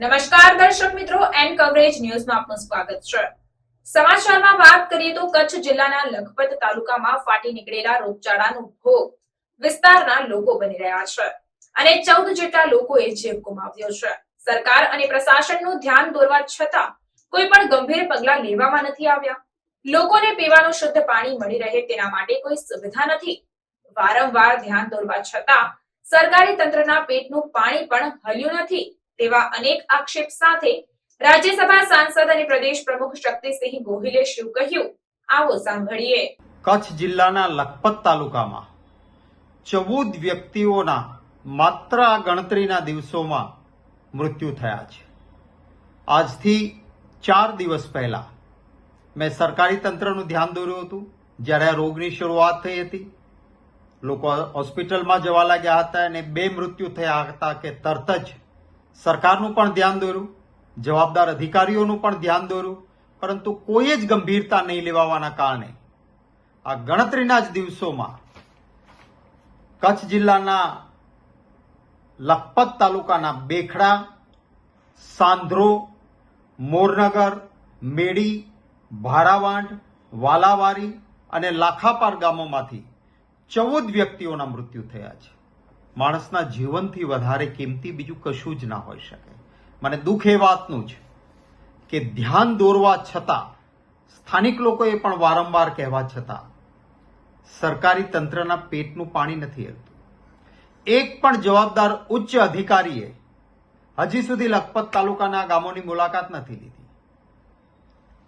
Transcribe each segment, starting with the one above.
નમસ્કાર દર્શક મિત્રો એન કવરેજ ન્યૂઝમાં આપનું સ્વાગત છે. સમાચારમાં વાત કરીએ તો કચ્છ જિલ્લાના લખપત તાલુકામાં ફાટી નીકળેલા રોગચાળાનો ભોગ વિસ્તારના લોકો બની રહ્યા છે અને ચૌદ જેટલા લોકોએ જીવ ગુમાવ્યો છે. સરકાર અને પ્રશાસનનું ધ્યાન દોરવા છતાં કોઈ પણ ગંભીર પગલાં લેવામાં નથી આવ્યા. લોકોને પીવાનું શુદ્ધ પાણી મળી રહે તેના માટે કોઈ સુવિધા નથી. વારંવાર ધ્યાન દોરવા છતાં સરકારી તંત્રના પેટનું પાણી પણ હલ્યું નથી. તેવા અનેક આક્ષેપ સાથે રાજ્યસભા સાંસદ અને પ્રદેશ પ્રમુખ શક્તિસિંહ ગોહિલે શું કહ્યું? આવો સાંભળીએ. કચ્છ જિલ્લાના લખપત તાલુકામાં ચૌદ વ્યક્તિઓના માત્ર ગણતરીના દિવસોમાં મૃત્યુ થયા છે. આજથી ચાર દિવસ પહેલા મેં સરકારી તંત્રનું ધ્યાન દોર્યું હતું. જ્યારે આ રોગની શરૂઆત થઈ હતી, લોકો હોસ્પિટલમાં જવા લાગ્યા હતા અને બે મૃત્યુ થયા હતા કે તરત જ સરકારનું પણ ધ્યાન દોર્યું જવાબદાર અધિકારીઓનું પણ ધ્યાન દોર્યું પરંતુ કોઈ જ ગંભીરતા નહીં લેવાવાના કારણે. આ ગણતરીના જ દિવસોમાં કચ્છ જિલ્લાના લખપત તાલુકાના બેખડા, સાંધ્રો, મોરનગર, મેડી, ભારાવાંઢ, વાલાવારી અને લાખાપાર ગામોમાંથી ચૌદ વ્યક્તિઓના મૃત્યુ થયા છે. માણસના જીવનથી વધારે કિંમતી બીજું કશું જ ના હોઈ શકે. મને દુઃખ એ વાતનું છે કે ધ્યાન દોરવા છતાં, સ્થાનિક લોકોએ પણ વારંવાર કહેવા છતાં, સરકારી તંત્રના પેટનું પાણી નથી હલતું. એક પણ જવાબદાર ઉચ્ચ અધિકારીએ હજી સુધી લખપત તાલુકાના ગામોની મુલાકાત નથી લીધી.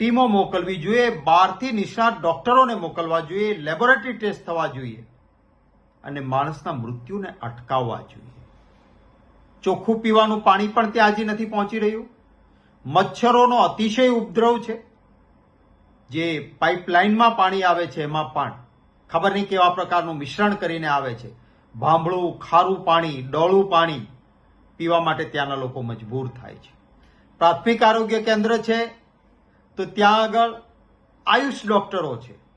ટીમો મોકલવી જોઈએ, બહારથી નિષ્ણાત ડોક્ટરોને મોકલવા જોઈએ, લેબોરેટરી ટેસ્ટ થવા જોઈએ. અને માણસના મૃત્યુને અટકાવવા જોઈએ. ચોખ્ખું પીવાનું પાણી પણ ત્યાં હજી નથી પહોંચી રહ્યું. મચ્છરોનો અતિશય ઉપદ્રવ છે. જે પાઇપલાઇનમાં પાણી આવે છે, એમાં પણ. ખબર નહીં કેવા પ્રકારનું મિશ્રણ કરીને આવે છે. ભાંભળું, ખારું પાણી, ડોળું પાણી પીવા માટે ત્યાંના લોકો મજબૂર થાય છે. પ્રાથમિક આરોગ્ય કેન્દ્ર છે, તો ત્યાં આગળ આયુષ ડોક્ટરો છે.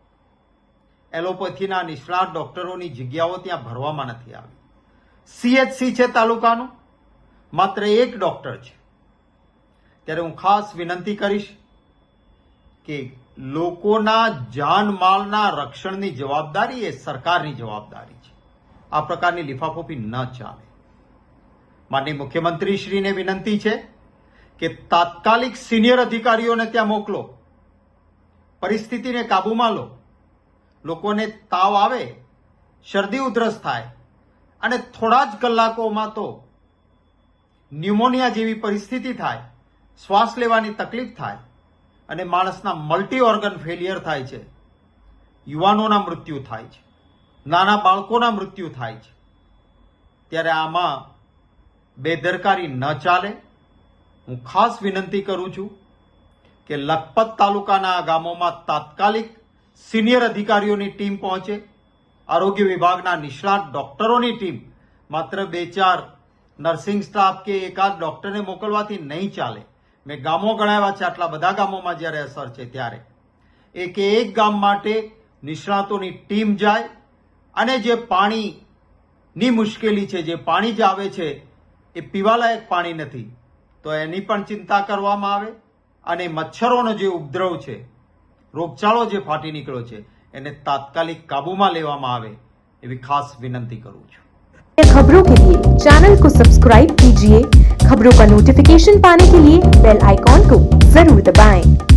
એલોપેથીના નિષ્ણાત ડોક્ટરોની જગ્યાઓ ત્યાં ભરવામાં નથી આવી. સીએચસી છે તાલુકાનું. માત્ર એક ડોક્ટર છે. ત્યારે હું ખાસ વિનંતી કરીશ કે લોકોના જાનમાલના રક્ષણની જવાબદારી એ સરકારની જવાબદારી છે. આ પ્રકારની લિફાફોફી ન ચાલે. માનનીય મુખ્યમંત્રીશ્રીને વિનંતી છે કે તાત્કાલિક સિનિયર અધિકારીઓને ત્યાં મોકલો. પરિસ્થિતિને કાબૂમાં લો. લોકોને તાવ આવે, શરદી ઉધરસ થાય, અને થોડા જ કલાકોમાં તો ન્યુમોનિયા જેવી પરિસ્થિતિ થાય, શ્વાસ લેવાની તકલીફ થાય, અને માણસના મલ્ટી ઓર્ગન ફેલિયર થાય છે. યુવાનોના મૃત્યુ થાય છે. નાના બાળકોના મૃત્યુ થાય છે. ત્યારે આમાં બેદરકારી ન ચાલે. હું ખાસ વિનંતી કરું છું કે લખપત તાલુકાના ગામોમાં તાત્કાલિક સિનિયર અધિકારીઓની ટીમ પહોંચે. આરોગ્ય વિભાગના નિષ્ણાત ડોક્ટરોની ટીમ માત્ર બે ચાર નર્સિંગ સ્ટાફ કે એકાદ ડોક્ટરને મોકલવાથી નહીં ચાલે. મેં ગામો ગણાવ્યા છે, આટલા બધા ગામોમાં જ્યારે અસર છે ત્યારે. એક એક ગામ માટે નિષ્ણાતોની ટીમ જાય અને જે પાણીની મુશ્કેલી છે, જે પાણી જ આવે છે, એ પીવાલાયક પાણી નથી. તો એની પણ ચિંતા કરવામાં આવે અને મચ્છરોનો જે ઉપદ્રવ છે રોગચાળો જે ફાટી નીકળ્યો છે એને તાત્કાલિક કાબૂમાં લેવામાં આવે એવી ખાસ વિનંતી કરું છું खबरों के लिए चैनल को सब्सक्राइब कीजिए खबरों का नोटिफिकेशन पाने के लिए बेल आइकॉन को जरूर दबाएं।